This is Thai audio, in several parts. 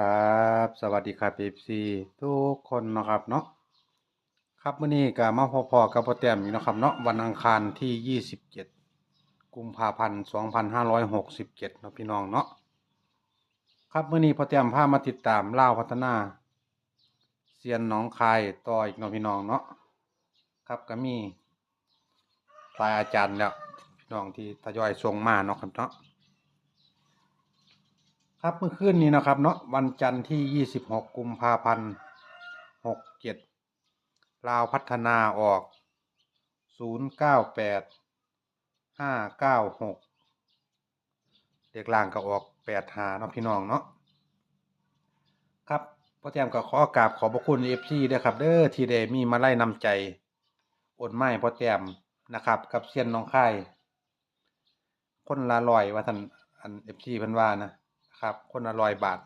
ครับสวัสดีครับ FC ทุกคนนะครับเนาะครับมื้อนี้ก็มาพอๆกับพ่อแต้มอีกเนะครับเนาะวันอังคารที่ 27 กุมภาพันธ์2567เนาะพี่น้องเนาะครับมื้อนี้พ่อแต้มพามาติดตามล่าพัฒนาเซียนหนองคายต่ออีกเนาะพี่น้องเนาะครับก็มีหลายอาจารย์แล้วพี่น้องที่ทยอยส่งมาเนาะครับเนาะ ครับเมื่อคืนนี้นะครับเนาะวันจันทร์ที่ 26 กุมภาพันธ์67ลาวพัฒนาออก 098 596เด็กล่างก็ออก8หาเนาะพี่น้องเนาะครับพ่อแจมก็ขอกราบขอบพระคุณ FC ด้วยครับ เด้อที่ได้มีมาไล่นำใจอนไม้พ่อแจมนะครับ กับเซียนน้องค่ายคนละร้อยว่าท่านอัน FC เพิ่นว่านะ ครับคนละร้อยบาท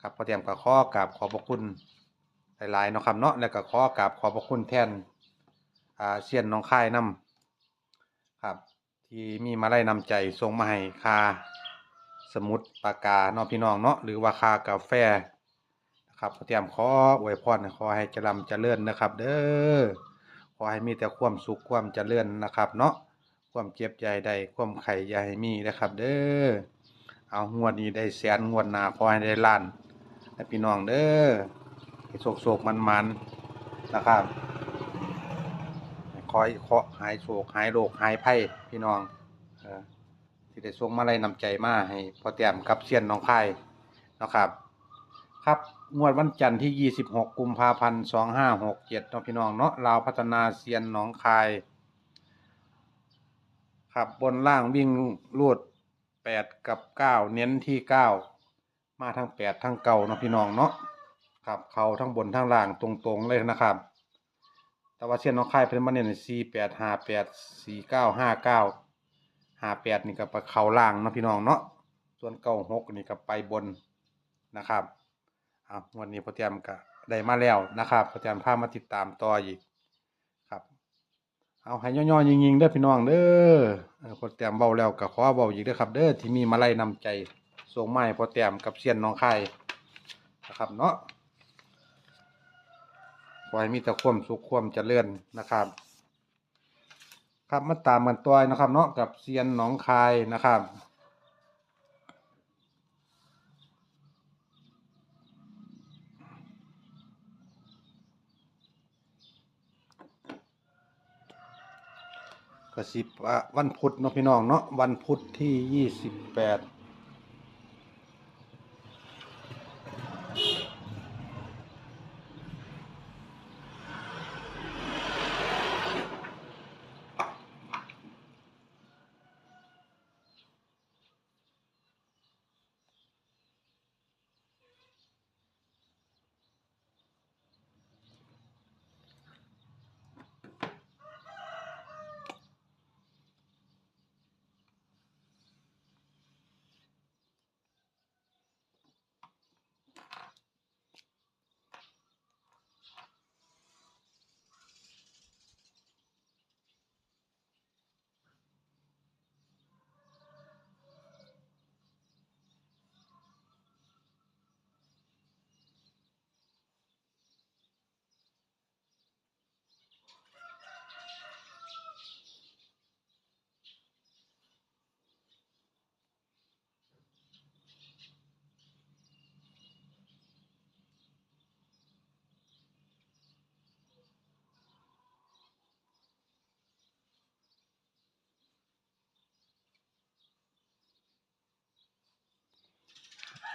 ครับพอเตรียมกับข้อกราบขอบพระคุณหลายๆเนาะครับเนาะแล้วก็ขอกราบขอบพระคุณแทนอ่าเซียนน้องค่ายนํครับ ที่มีมาไล่นำใจส่งมาให้ค่าสมุดปากกาเนาะพี่น้องเนาะหรือว่าค่ากาแฟนะครับพอเตรียมขออวยพรขอให้เจริญเจริญนะครับ เด้อขอให้มีแต่ความสุขความเจริญนะครับ เนาะความเจ็บใจใดความไข่ยาให้มีนะครับ เด้อ เอางวดนี้ได้แสนงวดหน้าขอให้ได้ล้านให้พี่น้องเด้อโศกโศกมันมันนะครับคอยเคาะหายโศกหายโรคหายไพ่พี่น้องอที่ได้ส่งมาลัยนำใจมาให้พอเตรียมกับเซียนน้องไข่นะครับ ครับงวดวันจันทร์ที่ 26 กุมภาพันธ์ 2567เนาะพี่น้องเนาะลาวพัฒนาเซียนหนองคาย ครับบนล่างวิ่งรูด ปดกับเก้าเน้นที่เก้ามาทั้งแปดทั้งเก้าเนาะพี่น้องเนาะครับเขาทั้งบนทั้งล่างตรงๆเลยนะครับ แต่ว่าเส้นน้องค่ายเป็นมาเน้นสี่แปดห้าแปดสี่เก้าห้าเก้าห้าแปดนี่ก็ไปเขาล่างเนาะพี่น้องเนาะส่วนเก้าหกนี่ก็ไปบนนะครับเอาวันนี้พอเตรียมก็ได้มาแล้วนะครับพอเตรียมพามาติดตามต่ออีก เอาให้ย่อยๆยิงๆเด้อพี่น้องเด้อเออพอแต้มเบาแล้วกับขอเบาอีกเด้อครับ เด้อที่มีมาไล่นำใจส่งไม้พอแต้มกับเซียนน้องไข่นะครับเนาะขอให้มีแต่ความสุขความเจริญนะครับ ครับมาตามกันตัวนะครับ เนาะกับเซียนหนองคายนะครับ กสิบวันพุธเนาะพี่น้องเนาะวันพุธที่ยี่สิบแปด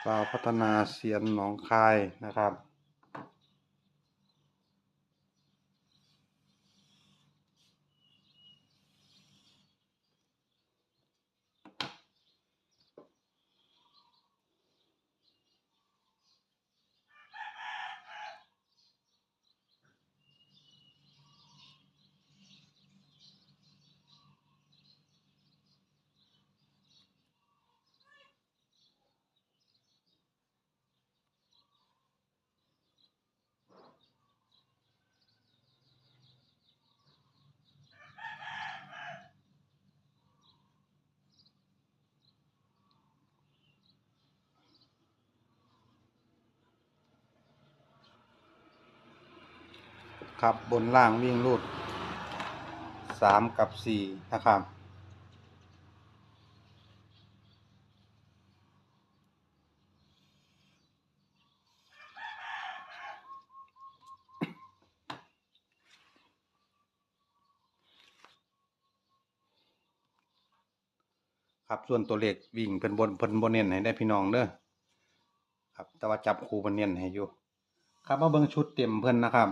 เราพัฒนาเสียนหนองคายนะครับ ค ครับบนล่างวิ่งรูดสามกับสี่นะครับ ครับส่วนตัวเลขวิ่งเพิ่นบนเพิ่นบนเน้นให้ได้พี่น้องเด้อครับแต่ว่าจับคู่เพิ่นเน้นให้อยู่ครับมาเบิ่งชุดเต็มเพิ่นนะครับ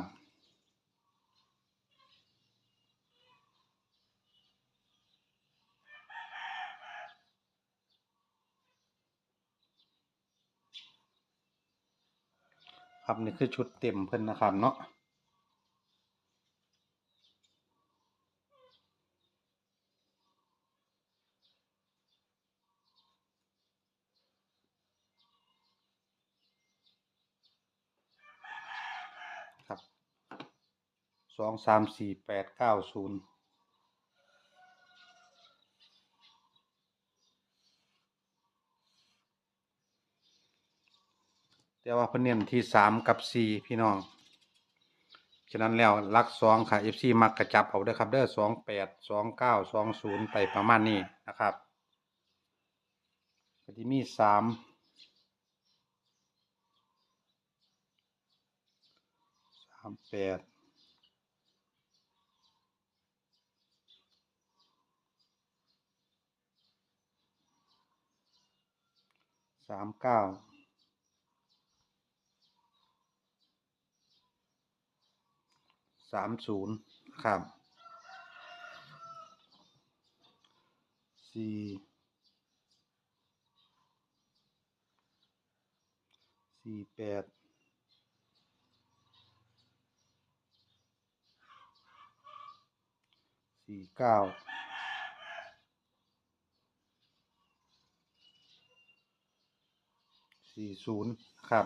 ครับนี่คือชุดเต็มเพิ่นนะครับเนาะครับสองสามสี่แปดเก้าศูนย์ แต่ว่าเพิ่นเน้นที่สามกับสี่พี่น้อง ฉะนั้นแล้วลักสองค่ะ FC มักกระจับเอาเด้อครับเด้อสองแปดสองเก้าสองศูนย์ไปประมาณนี้นะครับก็จะมีสามสามแปดสามเก้า สามศูนย์ครับสี่สี่แปดสี่เก้าสี่ศูนย์ครับ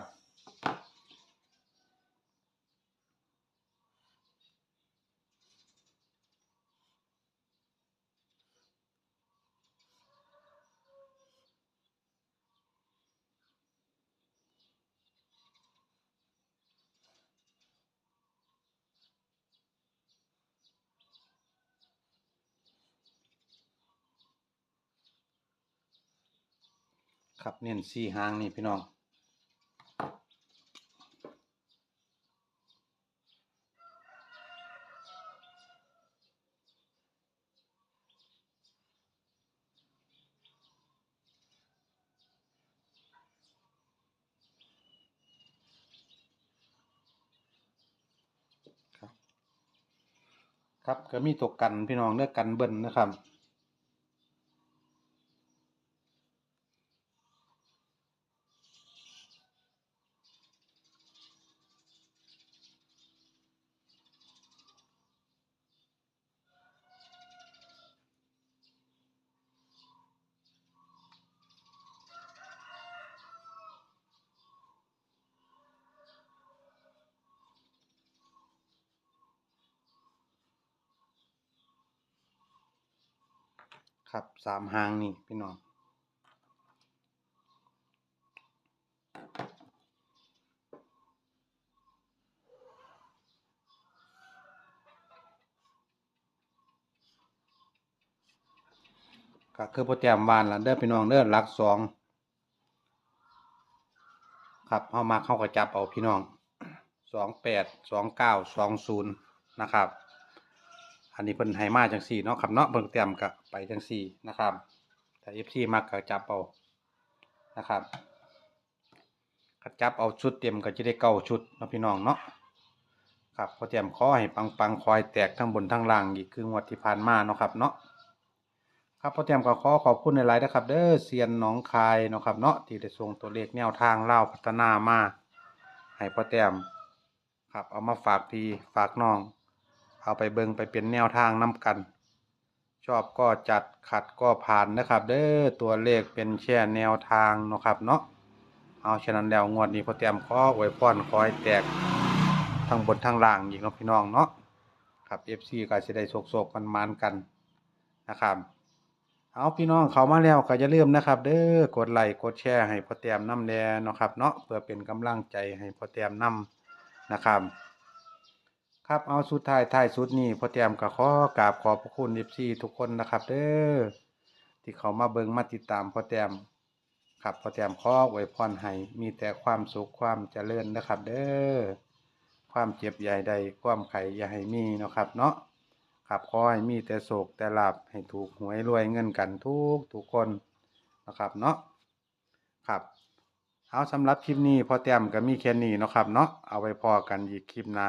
ครับเน้นสี่หางนี่พี่น้องครับครับก็มีตกกันพี่น้องเลือกกันเบิ้ลนะครับ ครับสามหางนี่พี่น้องก็คือโปรแกรมวานละเด้อพี่น้องเด้อหลักสองครับเฮามาเข้ากับจับเอาพี่น้องสองแปดสองเก้าสองศูนย์นะครับ อันนี้เพิ่นให้มาจังสี่เนาะครับเนาะเพิ่นเตรียมกับไปจังสี่นะครับ แต่ FC มักก็จับเอานะครับก็จับเอาชุดเต็มก็จะได้เก้าชุดเนาะพี่น้องเนาะครับพอเตรียมขอให้ปังๆคอยแตกทั้งบนทั้งล่างอีกคืองวดที่ผ่านมาเนาะครับเนาะครับพอแต้มก็ขอขอบคุณในไลน์นะครับ เด้อเซียนหนองคายเนาะครับเนาะที่ได้ส่งตัวเลขแนวทางเล่าพัฒนามาให้พ่อแต้มครับเอามาฝากพี่ฝากน้อง เอาไปเบิงไปเป็นแนวทางนํกัน ชอบก็จัดขัดก็ผ่านนะครับ เด้อตัวเลขเป็นแค่แนวทางเนาะครับเนาะเอาฉะนั้นแล้วงวดนี้พอแต้มขออวยพรขอให้แตกทั้งบนทั้งล่างอีกเนาะพี่น้องเนาะครับ FC ก็สิได้โศกๆมันๆกันนะครับเอาพี่น้องเขามาแล้วก็อย่าลืมนะครับเด้อกดไลค์กดแชร์ให้พ่อแต้มน้ำแดงเนาะครับเนาะเพื่อเป็นกำลังใจให้พ่อแต้มน้ำนะครับ ครับเอาสุดท้ายท้ายสุดนี้พอแต้มก็ขอกราบขอบพระคุณ FC ทุกคนนะครับ เด้อที่เขามาเบิงมาติดตามพอแต้มครับพอแต้มขออวยพรให้มีแต่ความสุขความเจริญนะครับ เด้อความเจ็บใหญ่ใดความไข่อย่าให้มีนะครับเนาะครับขอให้มีแต่โศกแต่ลาบให้ถูกหวยรวยเงินกันทุกทุกคนนะครับเนาะครับเอาสำหรับคลิปนี้พอแต้มก็มีแค่นี้นะครับเนาะเอาไว้พอกันอีกคลิปหน้า